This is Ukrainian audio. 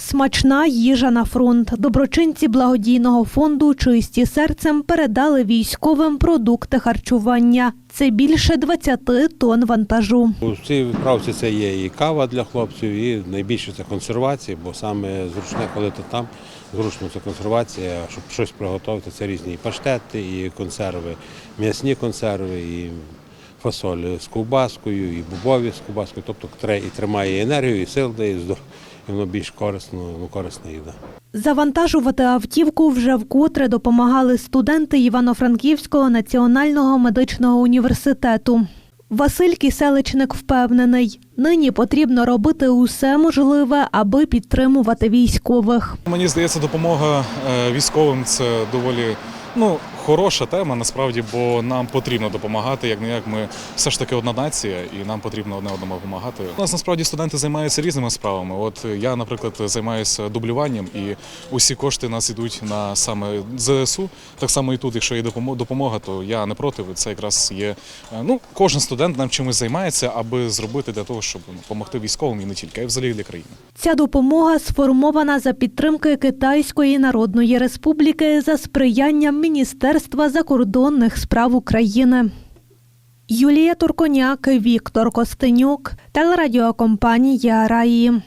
Смачна їжа на фронт. Доброчинці благодійного фонду Чисті серцем передали військовим продукти харчування. Це більше 20 тонн вантажу. У цій відправці це є і кава для хлопців, і найбільше це консервація, бо саме зручне, коли ти там, зручно це консервація, щоб щось приготувати, це різні паштети, і консерви, м'ясні консерви, і фасоль з ковбаскою, і бобові з ковбаскою. Тобто і тримає енергію, і сил і здор- і воно більш корисно, ну, корисна їда. Завантажувати автівку вже вкотре допомагали студенти Івано-Франківського національного медичного університету. Василь Кіселичник впевнений, нині потрібно робити усе можливе, аби підтримувати військових. Мені здається, допомога е, військовим це доволі ну, хороша тема насправді, бо нам потрібно допомагати. Як не як ми все ж таки одна нація, і нам потрібно одне одному допомагати. У нас насправді студенти займаються різними справами. От я, наприклад, займаюся дублюванням, і усі кошти нас йдуть на саме ЗСУ. Так само і тут, якщо є допомо- допомога, то я не проти. Це якраз є. е, Ну, кожен студент нам чимось займається, аби зробити для того, щоб допомогти військовим і не тільки, а й взагалі для країни. Ця допомога сформована за підтримки Китайської Народної Республіки за сприянням Міністерства закордонних справ України. Юлія Турконяк, Віктор Костенюк, телерадіокомпанія Раї.